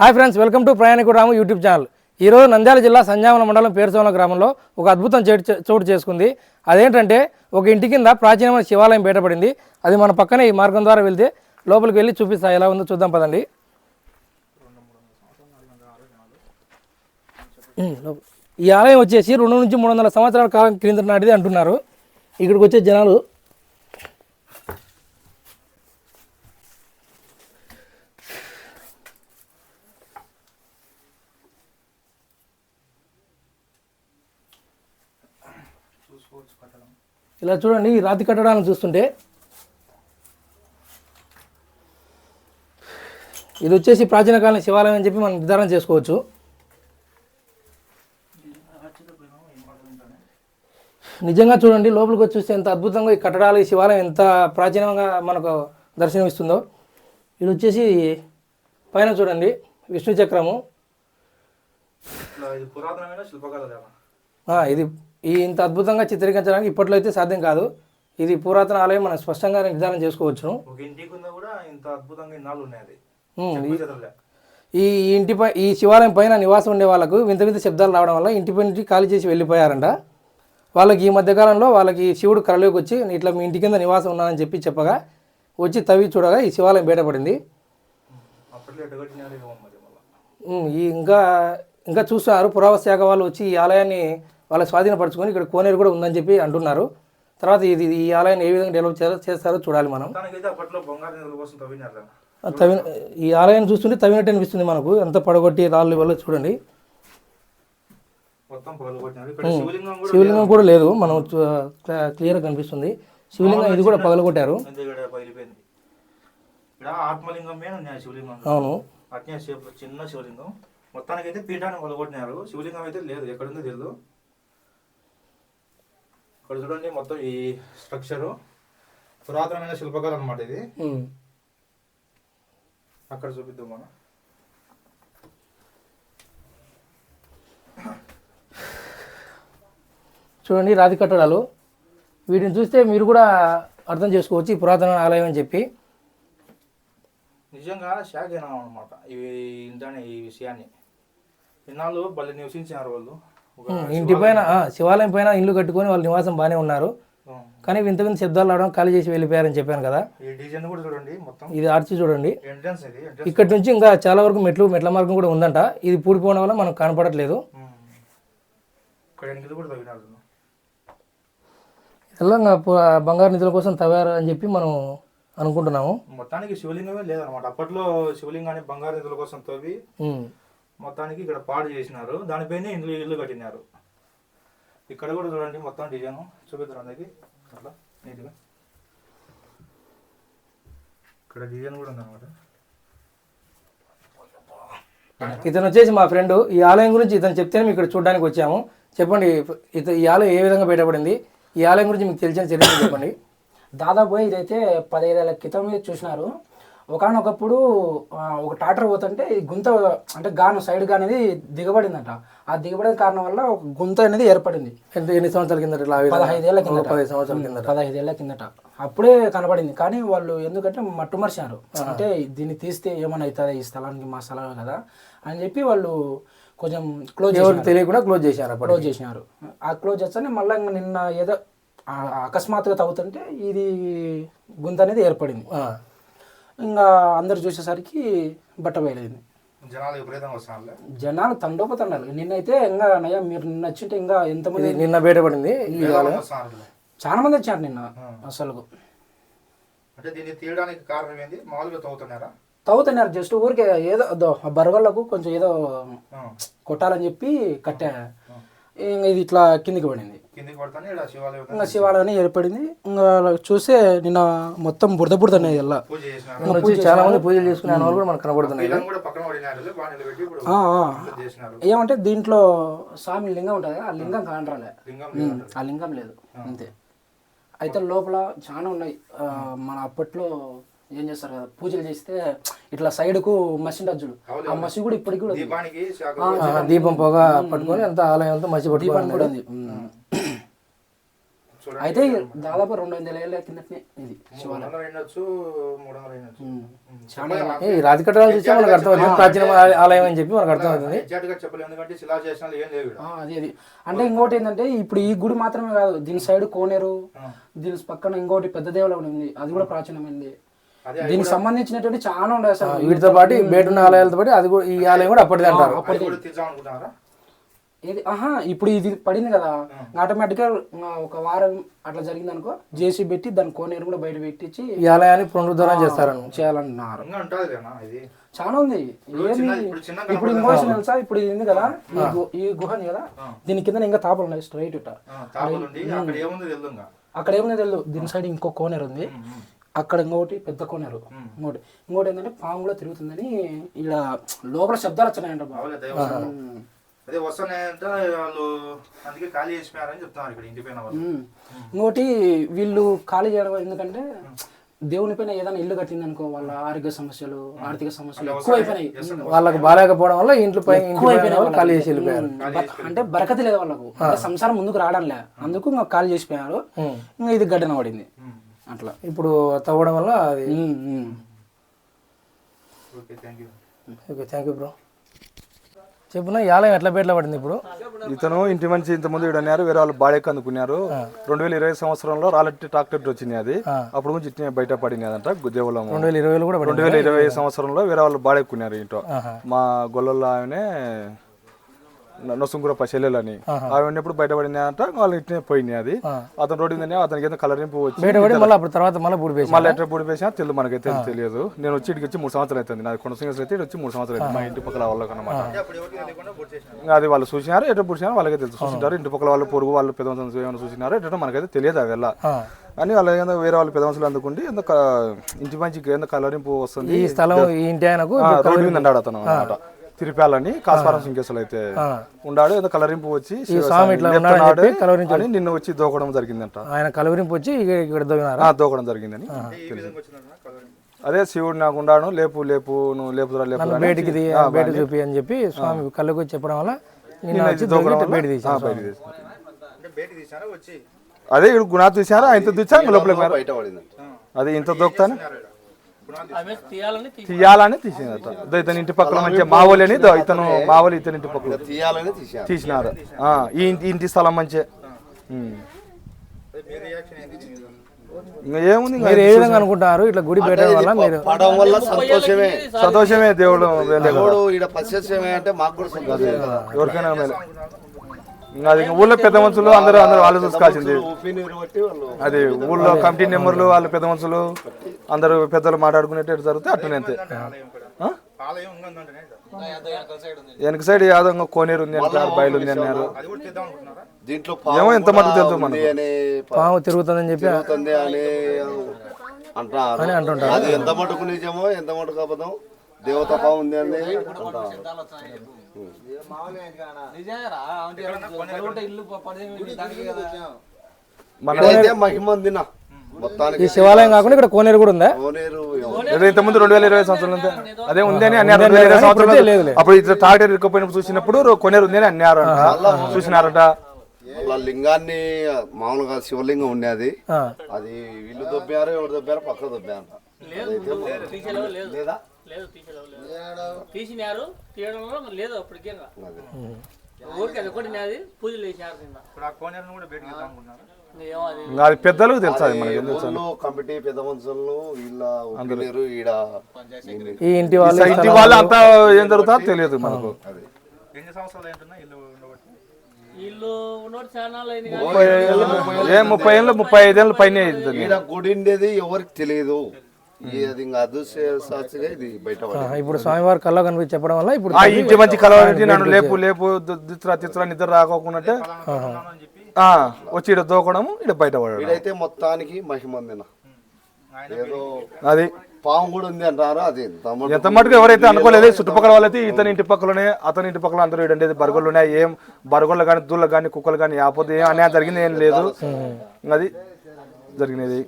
Hi friends welcome to ప్రయాణికుడు Ramu YouTube channel. ఈరోజు నంద్యాల జిల్లా సంజామల మండలం పేరుసోమల గ్రామంలో ఒక అద్భుతం చోటు చోటు చేసుకుంది. అదేంటంటే ఒక ఇంటి కింద ప్రాచీనమైన శివాలయం బయటపడింది. అది మన పక్కనే ఈ మార్గం ద్వారా వెళ్తే లోపలికి వెళ్ళి చూపిస్తా ఎలా ఉందో చూద్దాం పదండి. ఈ ఆలయం వచ్చేసి రెండు నుంచి మూడు వందల సంవత్సరాల కాలం క్రింద నాటిది అంటున్నారు. ఇక్కడికి వచ్చే జనాలు ఇలా చూడండి ఈ రాతి కట్టడాలను చూస్తుంటే ఇది వచ్చేసి ప్రాచీన కాలం శివాలయం అని చెప్పి మనం నిర్ధారణ చేసుకోవచ్చు. నిజంగా చూడండి లోపలికి వచ్చి చూస్తే ఎంత అద్భుతంగా ఈ కట్టడాలు ఈ శివాలయం ఎంత ప్రాచీనంగా మనకు దర్శనమిస్తుందో. ఇది వచ్చేసి పైన చూడండి విష్ణు చక్రము. ఇది ఈ ఇంత అద్భుతంగా చిత్రీకరించడానికి ఇప్పట్లో అయితే సాధ్యం కాదు. ఇది పురాతన ఆలయం మనం స్పష్టంగా నిర్ధారణ చేసుకోవచ్చును. ఈ ఇంటిపై ఈ శివాలయం పైన నివాసం ఉండే వాళ్ళకు వింత వింత శబ్దాలు రావడం వల్ల ఇంటిపై నుంచి ఖాళీ చేసి వెళ్ళిపోయారంట. వాళ్ళకి ఈ మధ్యకాలంలో వాళ్ళకి శివుడు కళలోకి వచ్చి ఇట్లా మీ ఇంటి కింద నివాసం ఉన్నానని చెప్పి చెప్పగా వచ్చి తవ్వి చూడగా ఈ శివాలయం బయటపడింది. ఇంకా ఇంకా చూస్తున్నారు. పురావస్తు శాఖ వాళ్ళు వచ్చి ఈ ఆలయాన్ని వాళ్ళ స్వాధీనపరచుకొని ఇక్కడ కోనేరు కూడా ఉందని చెప్పి అంటున్నారు. తర్వాత ఇది ఈ ఆలయాన్ని ఏ విధంగా డెవలప్ చేస్తారో- చూడాలి మనం. తవ్విన ఈ ఆలయాన్ని చూస్తుంటే తవ్వినట్టు అనిపిస్తుంది మనకు. ఎంత పడగొట్టి రాళ్ళు వల్ల చూడండి. శివలింగం కూడా శివలింగం కూడా లేదు. మనం క్లియర్గా కనిపిస్తుంది. శివలింగం ఇది కూడా పగలగొట్టారు. అంతే ఇక్కడ పగిలిపోయింది. ఇక్కడ ఆత్మలింగమే ఉన్నాయి శివలింగం. అవును. చిన్న శివలింగం. మొత్తానికైతే పీఠాన్ని పగలగొట్టినారు. శివలింగం అయితే లేదు. ఎక్కడుందో తెలియదు ఇక్కడ చూడండి మొత్తం ఈ స్ట్రక్చరు. పురాతనమైన శిల్పకళ అన్నమాట ఇది. అక్కడ చూపిద్దాం మనం. చూడండి రాతి కట్టడాలు. వీటిని చూస్తే మీరు కూడా అర్థం చేసుకోవచ్చు ఈ పురాతన ఆలయం అని చెప్పి. నిజంగా షాక్ అయినా అనమాట ఇవి ఇంతనే ఈ విషయాన్ని. ఇన్నాళ్ళు బలి నివసించారు వాళ్ళు. ఇంటి పైన శివాలయం పైన ఇల్లు కట్టుకొని వాళ్ళ నివాసం బాగానే ఉన్నారు. కానీ వింత వింత శబ్దాలు రావడం ఖాళీ చేసి వెళ్ళిపోయారని చెప్పాను కదా. ఈ డిజైన్ కూడా చూడండి మొత్తం. ఇది ఆర్చి చూడండి. ఇక్కడి నుంచి ఇంకా చాలా వరకు మెట్లు మెట్ల మార్గం కూడా ఉందంట. ఇది పూడిపోవడం వల్ల మనకు కనపడట్లేదు. బంగారు నిధుల కోసం తవ్వారు అని చెప్పి మనం అనుకుంటున్నాము. మొత్తానికి శివలింగమే లేదనమాట అప్పట్లో శివలింగాన్ని బంగారు నిధుల కోసం తవ్వి. మొత్తానికి ఇక్కడ పాడు చేసినారు. దానిపైనే ఇందులో ఇల్లు కట్టినారు. ఇక్కడ కూడా చూడండి మొత్తం డిజైన్ చూపిద్దరు అందరికి. అట్లా నీట్గా. ఇక్కడ డిజైన్ కూడా ఉందన్నమాట. ఇతను వచ్చేసి మా ఫ్రెండ్. ఈ ఆలయం గురించి ఇతను చెప్తేనే మేము ఇక్కడ చూడడానికి వచ్చాము. చెప్పండి ఇత ఈ ఆలయం ఏ విధంగా బయటపడింది? ఈ ఆలయం గురించి మీకు తెలిసిన చరిత్ర చెప్పండి. దాదాపు ఇదైతే పదహైదేళ్ళ క్రితం మీద చూసినారు. ఒకనొకప్పుడు ఒక టాటర్ పోతుంటే ఈ గుంత అంటే గాను సైడ్గా అనేది దిగబడిందట. ఆ దిగబడిన కారణం వల్ల ఒక గుంత అనేది ఏర్పడింది. ఎన్ని సంవత్సరాల కిందట? పదహైదేళ్ళ ఒక కిందట. పదిహేను సంవత్సరాల కిందట. పదహైదేళ్ళ కిందట. అప్పుడే కనబడింది. కానీ వాళ్ళు ఎందుకంటే మట్టుమర్చారు. అంటే దీన్ని తీస్తే ఏమైనా అవుతుంది? ఈ స్థలానికి మా స్థలం కదా అని చెప్పి వాళ్ళు కొంచెం క్లోజ్ ఎవరికి తెలియకుండా క్లోజ్ చేశారు అప్పుడు క్లోజ్ చేసినారు. ఆ క్లోజ్ చేస్తేనే మళ్ళీ నిన్న ఏదో అకస్మాత్తుగా తవ్వుతుంటే ఇది గుంత అనేది ఏర్పడింది. ఇంకా అందరు చూసేసరికి బట్ట బయలైంది జనాలు తండోపతండాలి. నిన్నైతే ఇంకా నయ్యా మీరు నిన్న వచ్చింటే ఇంకా ఎంతమంది నిన్న బయటపడింది చాలా మంది వచ్చారు నిన్న అసలు. అంటే దీన్ని తీయడానికి కారణం ఏంది? మామూలుగా తవ్వుతున్నారా? తవ్వుతున్నారు. జస్ట్ ఊరికే ఏదో బరగళ్ళకు కొంచెం ఏదో. కొట్టాలని చెప్పి కట్టా ఇంకా ఇది ఇట్లా కిందికి పడింది. ఇంకా శివాలయం అనేది ఏర్పడింది. ఇంకా చూస్తే నిన్న మొత్తం బురద బురద అనేది ఇలా పూజ చాలా మంది పూజలు చేసుకునే వాళ్ళు కూడా మనకు కనబడుతున్నాయి. ఏమంటే దీంట్లో స్వామి లింగం ఉంటుంది ఆ లింగం ఉమ్, ఆ లింగం లేదు. అంతే. అయితే లోపల చాలా ఉన్నాయి. మన అప్పట్లో ఏం చేస్తారు కదా పూజలు చేస్తే ఇట్లా సైడ్కు మసి డజ్జులు ఆ మసి కూడా ఇప్పటికి కూడా ఉంది. దీపానికి శాఖ ఆ, దీపం పొగ పట్టుకొని అంత ఆలయం అంతా మసి దీపాన్ని పట్టుకొని కూడా ఉంది. ఉమ్. చూడండి అయితే దాదాపు రెండు వందల ఏళ్ళ కిందటనే ఇది మూడు వందలు అయినచ్చు మూడు వందలు అయినచ్చు. చాలా ఈ రాతి కట్టడాలు చూస్తే మనకు అర్థమవుతుంది. ప్రాచీన ఆలయం అని చెప్పి మనకు అర్థమవుతుంది. ఎగ్జాక్ట్గా చెప్పలేదు ఎందుకంటే ఏం లేవు. ఆ, అది అది. అంటే ఇంకోటి ఏంటంటే ఇప్పుడు ఈ గుడి మాత్రమే కాదు దీని సైడ్ కోనేరు దీని పక్కన ఇంకోటి పెద్ద దేవాలయం ఉంది. అది కూడా ప్రాచీనమైనది అదే దీనికి సంబంధించినటువంటి చాలా ఉన్నాయి అసలు వీటితో పాటు బయట ఉన్న ఆలయాలతో పాటు అది కూడా ఈ ఆలయం కూడా అప్పటిది అంటారు. ఇది ఆహా ఇప్పుడు ఇది పడింది కదా. ఆటోమేటిక్గా ఒక వారం అట్లా జరిగింది అనుకో జేసీ పెట్టి దాని కోనేరు కూడా బయట పెట్టించి ఈ ఆలయాన్ని పునరుద్ధరణ చేస్తారని. చేయాలన్నారు. ఇంకా ఉంటుంది లేనా ఇది. చాలా ఉంది. ఏంది ఇప్పుడు ఇంకో తెలుసా? ఇప్పుడు ఇది ఉంది కదా ఈ గు- ఈ గుహ ఉంది కదా దీని కింద ఇంకా తాపలు ఉన్నాయి స్ట్రైట్ ఇట్ట అక్కడ ఏముంది తెలియదు దీని సైడ్ ఇంకో కోనేరు ఉంది. అక్కడ ఇంకోటి పెద్ద కోనేరు. ఇంకోటి. ఇంకోటి ఏంటంటే పాము కూడా తిరుగుతుందని ఇలా లోపల శబ్దాలు వచ్చినాయంట అదే వస్తున్నాయంటే వాళ్ళు అందుకే ఖాళీ చేసిపోయారని చెప్తున్నారు ఇక్కడ ఇంటి పైన వాళ్ళు. ఉమ్. ఇంకోటి వీళ్ళు ఖాళీ చేయడం ఎందుకంటే దేవుని పైన ఏదైనా ఇల్లు కట్టింది అనుకో వాళ్ళ ఆరోగ్య సమస్యలు ఆర్థిక సమస్యలు ఎక్కువైపోయినాయి. వాళ్ళకి బాగాలేకపోవడం వల్ల ఇంట్లో పైన వాళ్ళు ఖాళీ చేసి వెళ్ళిపోయారు అంటే బరకతి లేదు వాళ్ళకు. సంసారం ముందుకు రావడంలే అందుకు ఇంకా ఖాళీ చేసిపోయారు. ఇంకా ఇది గడ్డన పడింది. అట్లా. ఇప్పుడు తవ్వడం వల్ల అది. ఓకే థ్యాంక్ యూ బ్రో చెప్పున ఈ ఆలయం ఎట్లా పేట్ల పడింది ఇప్పుడు? ఇతను ఇంటి మంచి ఇంత ముందు ఇడన్నారు వేరే వాళ్ళు బాడెక్కి అందుకున్నారు రెండు వేల ఇరవై సంవత్సరంలో రాలెట్టి ట్రాక్టర్ వచ్చినాయి అది. అప్పుడు నుంచి ఇట్నే బయట పడినదంట దేవలం రెండు వేల ఇరవైలో కూడా రెండు వేల ఇరవై సంవత్సరంలో వేరే వాళ్ళు బాడెక్కున్నారు ఇంట్లో. మా గొల్లల్లో ఆమెనే నొసుంగురప్ప చెల్లెలని ఆమె ఎప్పుడు బయటపడిందంట వాళ్ళు ఇట్నే పోయినాయి అది. అతను రోడ్డు అతనికి ఏదో కలరింపు వచ్చి బయట పడి మళ్ళీ అప్పుడు తర్వాత మళ్ళీ బూడి మళ్ళీ ఎట్లా వేసినా తెలియదు మనకైతే తెలియదు. నేను వచ్చి ఇటుకి వచ్చి మూడు సంవత్సరాలు అవుతుంది నాది కొండ సింగస్ అయితే వచ్చి మూడు సంవత్సరాలు అవుతుంది మా ఇంటి పక్కల వాళ్ళకి అనమాట చేసినారు ఇంకా అది వాళ్ళు చూసినారు ఎట్లా పుడిచినారు వాళ్ళకే తెలుసు. చూసింటారు ఇంటి పక్కల వాళ్ళు పొరుగు వాళ్ళు పెద్ద ఏమైనా చూసినారు ఎట్లా మనకైతే తెలియదు అవి ఎలా ఆ. అని వాళ్ళ ఏదో వేరే వాళ్ళు అందుకుంటే ఎందుకు క- ఇంటి మంచి ఏందో కలరింపు వస్తుంది. ఈ స్థలం ఈ ఇంటి ఆయనకు అతను అనమాట తిరిపాలని కాస్పారం సింకేసులు అయితే ఉన్నాడు ఏదో కలరింపు వచ్చి స్వామి ఇట్లా కలవరించి నిన్న వచ్చి దూకడం జరిగిందంట. ఆయన కలవరింపు వచ్చి ఇక్కడ దూకడం జరిగిందని అదే శివుడు నాకు ఉన్నాడు లేపు లేపు నువ్వు లేపుదురా లేపు అని బయటికి తీ- బయట చూపి అని చెప్పి స్వామి కళ్ళకు వచ్చి చెప్పడం వల్ల నిన్న వచ్చి దూకడం బయట బయటికి బయటికి అదే ఇప్పుడు గుణా తీసారా ఇంత తీసారు లోపల అది ఇంత దొక్కుతాను? తీయాలని తీసినట ఇదో ఇతని ఇంటి పక్కల మంచిగా మావోలి అని ఇతను మావోలి ఇతని ఇంటి పక్కల తీయాలని తీశాను తీసినారు. ఆ, ఈ ఇంటి స్థలం మంచిగా. ఉమ్. అదే మీ రియాక్షన్ ఏంటి? దీని మీద? ఇంకా? ఏముంది మీరు ఏ విధంగా అనుకుంటున్నారు? ఇట్లా గుడి పెట్టడం వల్ల మీరు పడడం వల్ల సంతోషమే. సంతోషమే దేవుడు. దేవుడు పశ్చేసమే అంటే మాకు కూడా ఎవరికైనా అది ఊళ్ళో పెద్ద మనుషులు అందరూ అందరూ వాళ్ళు చూసుకోవాల్సింది. అది ఊళ్ళో కమిటీ నెంబర్లు వాళ్ళ పెద్ద మనుషులు అందరూ పెద్దలు మాట్లాడుకునేటట్టు జరిగితే అట్లనే అంతే. వెనక సైడ్ యాదవ్ కోనేరు ఉంది అన్నారు బయలు ఉంది అన్నారు. అది కూడా తీద్దాం అనుకుంటున్నారా దీంట్లో ఏమో ఎంత మటుకు తెలుసు. అని పాము తిరుగుతుందని చెప్పి అని అది ఎంత మటుకు నిజమో ఎంత మటుకు అబద్ధం దేవత ఉందిన మొత్తానికి ఈ శివాలయం కాకుండా ఇక్కడ కోనేరు కూడా ఉందా? కోనేరు ఏదో ఇంత ముందు రెండు వేల ఇరవై సంవత్సరాలు అంతే అదే ఉంది అని అన్నారు రెండు వేల ఇరవై సంవత్సరాలు. అప్పుడు ఇట్లా ట్రాక్టర్ ఇరుక్కుపోయినప్పుడు చూసినప్పుడు కొనేరు ఉంది అని అన్నారంట చూసినారట. వాళ్ళ లింగాన్ని మామూలుగా శివలింగం ఉండేది. అది. వీళ్ళు దొబ్బారు ఎవరు దొబ్బారు పక్క దొబ్బారంట. లేదా? లేదు తీసినారు తీయడంలో లేదు అప్పటికే. ఊరికే అది ఒకటి నాది పూజలు ఏమో అది. పెద్దలకు మనకి కమిటీ పెద్ద మనుషులు వీళ్ళ ఉప్పినీరు ఈడ ఈయన- ఈ ఇంటి వాళ్ళు ఇంటి వాళ్ళు. అంతా ఏం జరుగుతుందో తెలియదు మనకు. ఎన్ని సంవత్సరాలు ఏంటున్నా ఇల్లు ఉండబట్టి? ముప్పై ఏళ్ళు- ఏ ముప్పై ఏళ్ళు ముప్పై ఐదు ఏళ్ళు పైన గుడి ఉండేది ఎవరికి తెలియదు. ఇంకా అదృశ్య ఇది బయట ఇప్పుడు స్వామివారి కళ్ళ కనిపించి చెప్పడం వల్ల ఇప్పుడు ఇంటి మంచి కలవరించి నన్ను లేపు లేపు దిత్రా తిత్రా నిద్ర అని ఆ, వచ్చి ఇక్కడ దూకడము ఇక్కడ బయట పడడం. ఇదైతే మొత్తానికి మహిమ ఉందిన ఆయన ఏదో అది. పాము కూడా ఉంది అంటారు? అది ఎంత మటుకు ఎవరైతే అనుకోలేదు చుట్టుపక్కల వాళ్ళైతే ఇతని ఇంటి పక్కలనే అతని ఇంటి పక్కల అందరూ ఇడండి బరగొళ్ళు ఉన్నాయి. ఏం బరగొళ్ళు కానీ దూళ్ళు కానీ కుక్కలు కానీ ఆపోతే ఏం అన్యాయం జరిగింది ఏం లేదు. అది జరిగినది.